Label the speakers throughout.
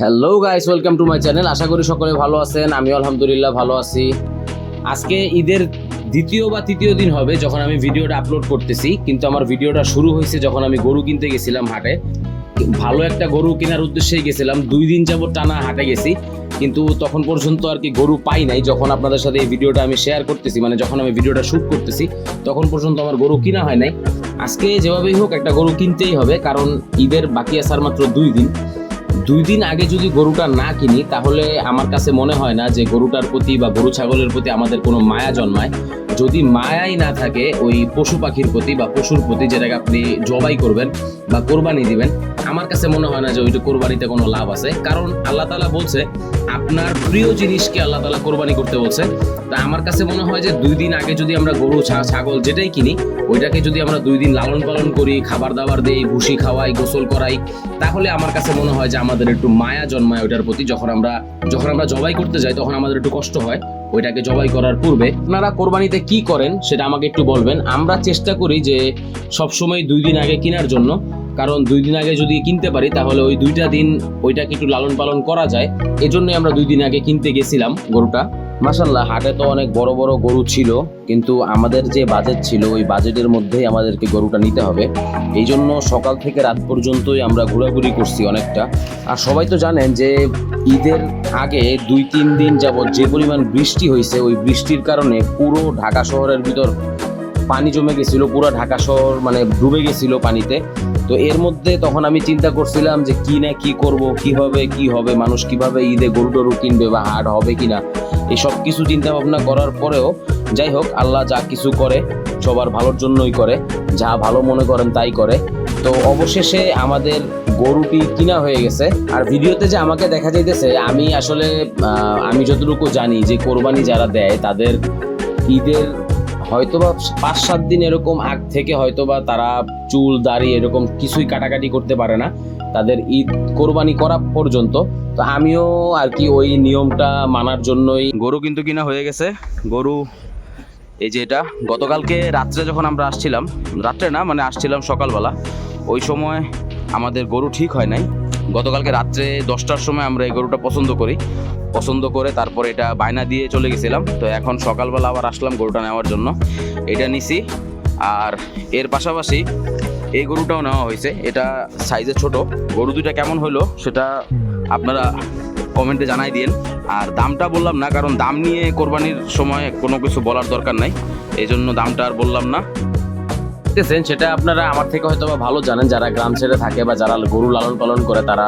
Speaker 1: Hello guys welcome to my channel আশা করি সকলে ভালো আছেন। আমি আলহামদুলিল্লাহ ভালো আছি। আজকে ঈদের দ্বিতীয় বা তৃতীয় দিন হবে যখন আমি ভিডিওটা আপলোড করতেছি। কিন্তু আমার ভিডিওটা শুরু হয়েছে যখন আমি গরু কিনতে গেছিলাম হাটে। ভালো একটা গরু কেনার উদ্দেশ্যেই গেছিলাম। দুই দিন যাবত টানা হাটে গেছি। কিন্তু তখন পর্যন্ত আর কি গরু পাই নাই। যখন আপনাদের সাথে এই ভিডিওটা আমি শেয়ার করতেছি মানে যখন আমি ভিডিওটা শ্যুট করতেছি, তখন পর্যন্ত আমার গরু কিনা হয় নাই। আজকে যেভাবেই হোক একটা গরু কিনতেই হবে, কারণ ঈদের বাকি আসার মাত্র দুই দিন। দুই দিন আগে যদি গরুটা না কিনি, তাহলে আমার কাছে মনে হয় না যে গরুটার প্রতি বা গরু ছাগলের প্রতি আমাদের কোনো মায়া জন্মায়। যদি মায়াই না থাকে, ওই পশু পাখির প্রতি বা পশুর প্রতি যেটাকে আপনি জবাই করবেন বা কোরবানি দিবেন, আমার কাছে মনে হয় না যে ওইটা কোরবানিতে কোনো লাভ আছে। কারণ আল্লাহ তালা বলছে, আপনার প্রিয় জিনিসকে আল্লাহ তালা কোরবানি করতে বলছে। তা আমার কাছে মনে হয় যে দুই দিন আগে যদি আমরা গরু ছাগল যেটাই কিনি, ওইটাকে যদি আমরা দুই দিন লালন পালন করি, খাবার দাবার দেই, ভুসি খাওয়াই, গোসল করাই, তাহলে আমার কাছে মনে হয় যে আমাদের একটু মায়া জন্মায় ওইটার প্রতি। যখন আমরা যখন আমরা জবাই করতে যাই, তখন আমাদের একটু কষ্ট হয়। ওইটাকে জবাই করার পূর্বে আপনারা কোরবানিতে কি করেন সেটা আমাকে একটু বলবেন। আমরা চেষ্টা করি যে সবসময় দুই দিন আগে কেনার জন্য। কারণ দুই দিন আগে যদি কিনতে পারি, তাহলে ওই দুইটা দিন ওইটাকে একটু লালন পালন করা যায়। এজন্যই আমরা দুই দিন আগে কিনতে গেছিলাম গরুটা। মাসাল্লাহ হাটে তো অনেক বড় বড় গরু ছিল, কিন্তু আমাদের যে বাজেট ছিল, ওই বাজেটের মধ্যেই আমাদেরকে গরুটা নিতে হবে। এই জন্য সকাল থেকে রাত পর্যন্তই আমরা ঘোরাঘুরি করছি অনেকটা। আর সবাই তো জানেন যে ঈদের আগে দুই তিন দিন যাবৎ যে পরিমাণ বৃষ্টি হয়েছে, ওই বৃষ্টির কারণে পুরো ঢাকা শহরের ভিতর পানি জমে গেছিল, পুরো ঢাকা শহর মানে ডুবে গেছিল পানিতে। তো এর মধ্যে তখন আমি চিন্তা করছিলাম যে কি না কি করব কীভাবে কি হবে, মানুষ কীভাবে ঈদে গরু টরু কিনবে বা হাট হবে কিনা। এই সব কিছু চিন্তা ভাবনা করার পরেও যাই হোক, আল্লাহ যা কিছু করে, সবার ভালোর জন্যই করে, যা ভালো মনে করেন তাই করে। তো অবশেষে আমাদের গরুটি কিনা হয়ে গেছে। আর ভিডিওতে যে আমাকে দেখা যাইতেছে, আমি আসলে আমি যতটুকু জানি যে কোরবানি যারা দেয়, তাদের ঈদের হয়তোবা পাঁচ সাত দিন এরকম আগ থেকে হয়তোবা তারা চুল, দাড়ি এরকম কিছুই কাটাকাটি করতে পারে না। তাদের ঈদ কোরবানি করা পর্যন্ত। তো আমিও আর কি ওই নিয়মটা মানার জন্যই গরু কিন্তু কিনা হয়ে গেছে। গরু, এই যে এটা, গতকালকে রাত্রে যখন আমরা আসছিলাম, রাত্রে না মানে আসছিলাম সকালবেলা, ওই সময় আমাদের গরু ঠিক হয় নাই। গতকালকে রাত্রে দশটার সময় আমরা এই গরুটা পছন্দ করি। পছন্দ করে তারপরে এটা বায়না দিয়ে চলে গেছিলাম। তো এখন সকালবেলা আবার আসলাম গরুটা নেওয়ার জন্য। এটা নিছি আর এর পাশাপাশি এই গরুটাও নেওয়া হয়েছে। এটা সাইজে ছোট। গরু দুইটা কেমন হলো সেটা আপনারা কমেন্টে জানাই দিন। আর দামটা বললাম না, কারণ দাম নিয়ে কোরবানির সময় কোনো কিছু বলার দরকার নাই। এই জন্য দামটা আর বললাম না। দেখতেছেন, সেটা আপনারা আমার থেকে হয়তো ভালো জানেন। যারা গ্রাম ছেড়ে থাকে বা যারা গরু লালন পালন করে, তারা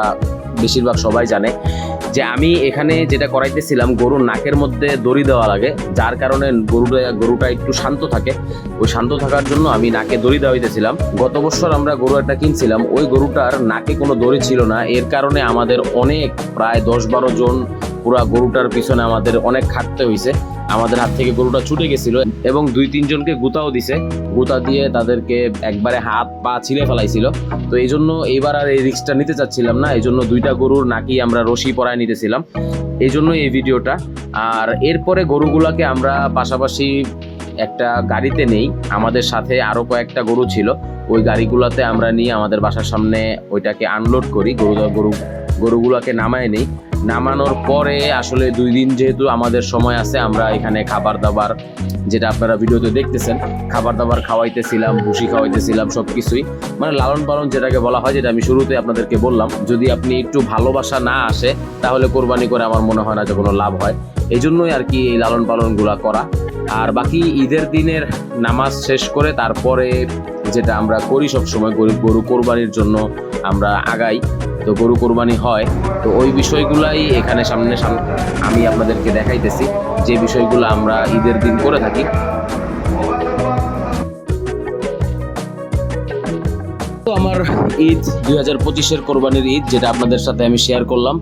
Speaker 1: বেশিরভাগ সবাই জানে যে আমি এখানে যেটা করাইতেছিলাম, গরুর নাকের মধ্যে দড়ি দেওয়া লাগে, যার কারণে গরুটা গরুটা একটু শান্ত থাকে। ওই শান্ত থাকার জন্য আমি নাকে দড়ি দেওয়াইতেছিলাম গত বছর আমরা গরু একটা কিনছিলাম, ওই গরুটার নাকে কোনো দড়ি ছিল না। এর কারণে আমাদের অনেক, প্রায় দশ বারো জন পুরা গরুটার পিছনে আমাদের অনেক খাটতে হয়েছে আমাদের হাত থেকে গরুটা ছুটে গেছিল এবং দুই তিনজনকে গুতাও দিছে। গুতা দিয়ে তাদেরকে একবারে হাত পা ছিঁড়ে ফেলাইছিল। তো এই জন্য এইবার আর এই রিক্সটা নিতে চাচ্ছিলাম না। এই জন্য দুইটা গরুর নাকি আমরা রশি পরায় নিতেছিলাম। এই জন্য এই ভিডিওটা। আর এরপরে গরুগুলাকে আমরা পাশাপাশি একটা গাড়িতে নেই। আমাদের সাথে আরও কয়েকটা গরু ছিল। ওই গাড়িগুলোতে আমরা নিয়ে আমাদের বাসার সামনে ওইটাকে আনলোড করি। গরু গরু গরুগুলোকে নামায় নেই। নামানোর পরে আসলে দুই দিন যেহেতু আমাদের সময় আছে, আমরা এখানে খাবার দাবার যেটা আপনারা ভিডিওতে দেখতেছেন খাবার দাবার খাওয়াইতেছিলাম, ভুসি খাওয়াইতেছিলাম সব কিছুই মানে লালন পালন যেটাকে বলা হয়, যেটা আমি শুরুতে আপনাদেরকে বললাম, যদি আপনি একটু ভালোবাসা না আসে, তাহলে কোরবানি করে আমার মনে হয় না যে কোনো লাভ হয়। এই জন্যই আর কি এই লালন পালনগুলা করা। আর বাকি ঈদের দিনের নামাজ শেষ করে তারপরে যেটা আমরা করি সব সময় গরু গরু কোরবানির জন্য আমরা আগাই। তো গরু কোরবানি হয়। তো ওই বিষয়গুলাই এখানে সামনে সামনে আমি আপনাদেরকে দেখাইতেছি। যে বিষয়গুলো আমরা ঈদের দিন করে থাকি। তো আমার ঈদ দুই হাজার পঁচিশের কোরবানির ঈদ, যেটা আপনাদের সাথে আমি শেয়ার করলাম।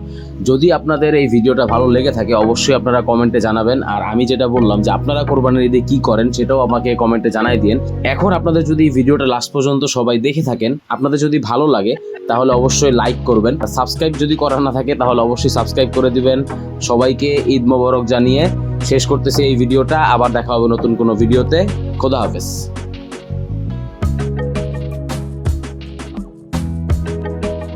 Speaker 1: যদি আপনাদের এই ভিডিওটা ভালো লেগে থাকে, অবশ্যই আপনারা কমেন্টে জানাবেন। আর আমি যেটা বললাম যে আপনারা কোরবানির ঈদে কি করেন, সেটাও আমাকে কমেন্টে জানাই দিন এখন আপনাদের যদি এই ভিডিওটা লাস্ট পর্যন্ত সবাই দেখে থাকেন, আপনাদের যদি ভালো লাগে, তাহলে অবশ্যই লাইক করবেন। সাবস্ক্রাইব যদি করা না থাকে, তাহলে অবশ্যই সাবস্ক্রাইব করে দিবেন। সবাইকে ঈদ মোবারক জানিয়ে শেষ করতেছি এই ভিডিওটা। আবার দেখা হবে নতুন কোনো ভিডিওতে। খোদা হাফেজ।